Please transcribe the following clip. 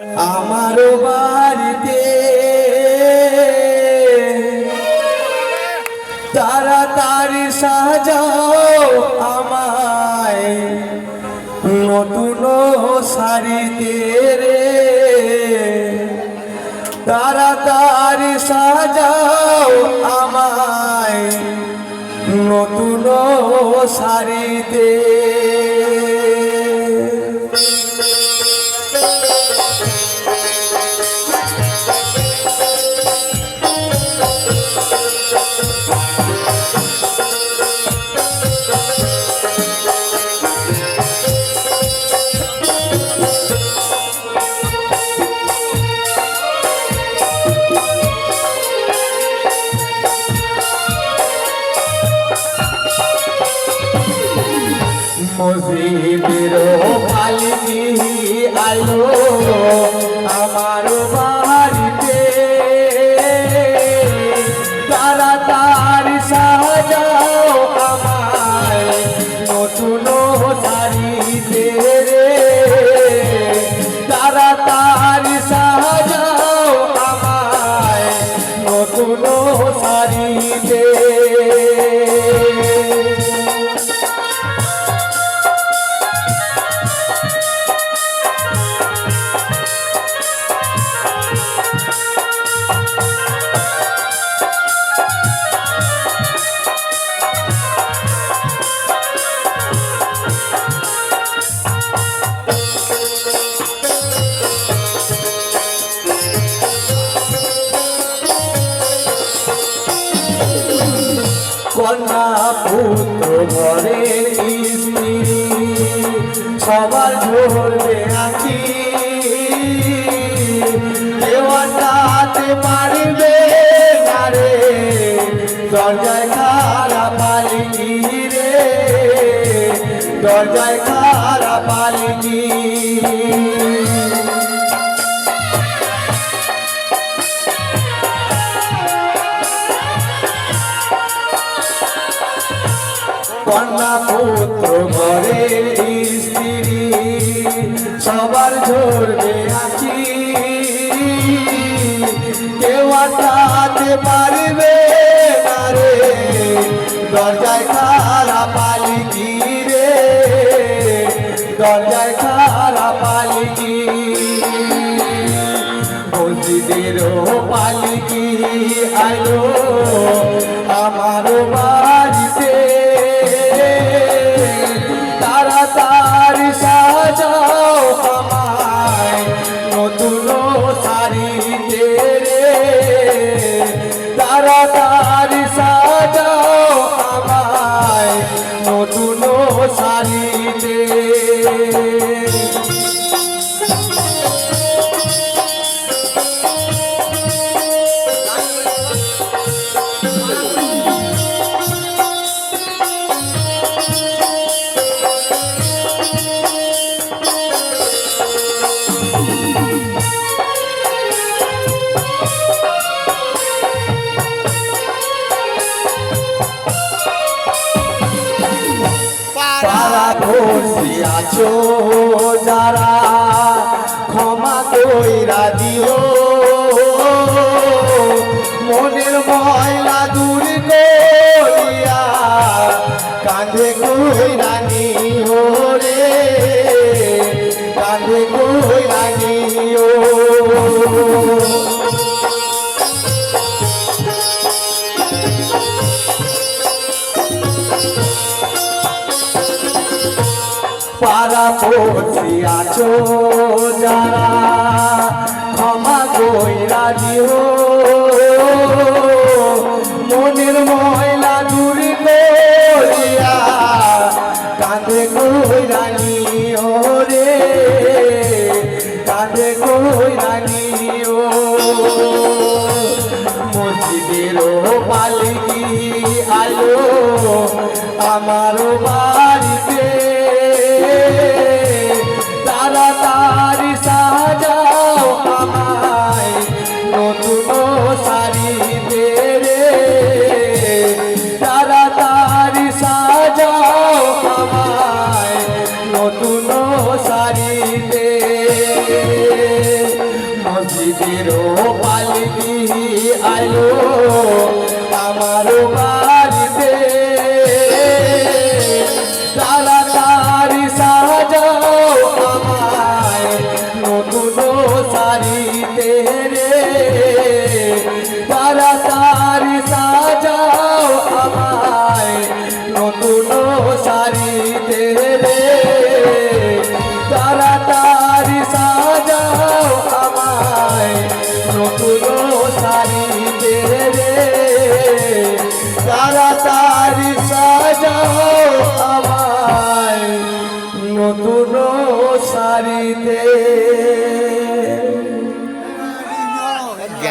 আমার বাড়িতে। তাড়াতাড়ি সাজাও আমায় নতুন শাড়িতে রে। তাড়াতাড়ি সাজাও আমায় নতুন শাড়িতে। মসজিদের পালিনি আলো আমার বাড়িতে। তাড়াতাড়ি কন্যা পুত্র ঘরে স্ত্রী, সবার ধরবে আছি। দেওয়াটাতে পারবে না রে, দরজায় খারা পালিনি রে। দরজায় খারা পালিনি। কন্যা পুত্র ঘরে স্ত্রী, সবার ঝরবে আছি কেউ আটকাতে পারবে না দরজায় খারা পালিকি রে? দরজায় খারা পালিকি মসজিদেরও পালিকি আলো পারা বসে আছো যারা ক্ষমা কইরা দিও। পারা পড়ছি আছো যারা। ক্ষমা কইরা দিও মনের ময়লা দূর করিয়া কাঁধে কইরা নিও রে। কাঁধে কইরা নিও মসজিদেরও পালিকি আলো আমার বাড়িতে শাড়িতে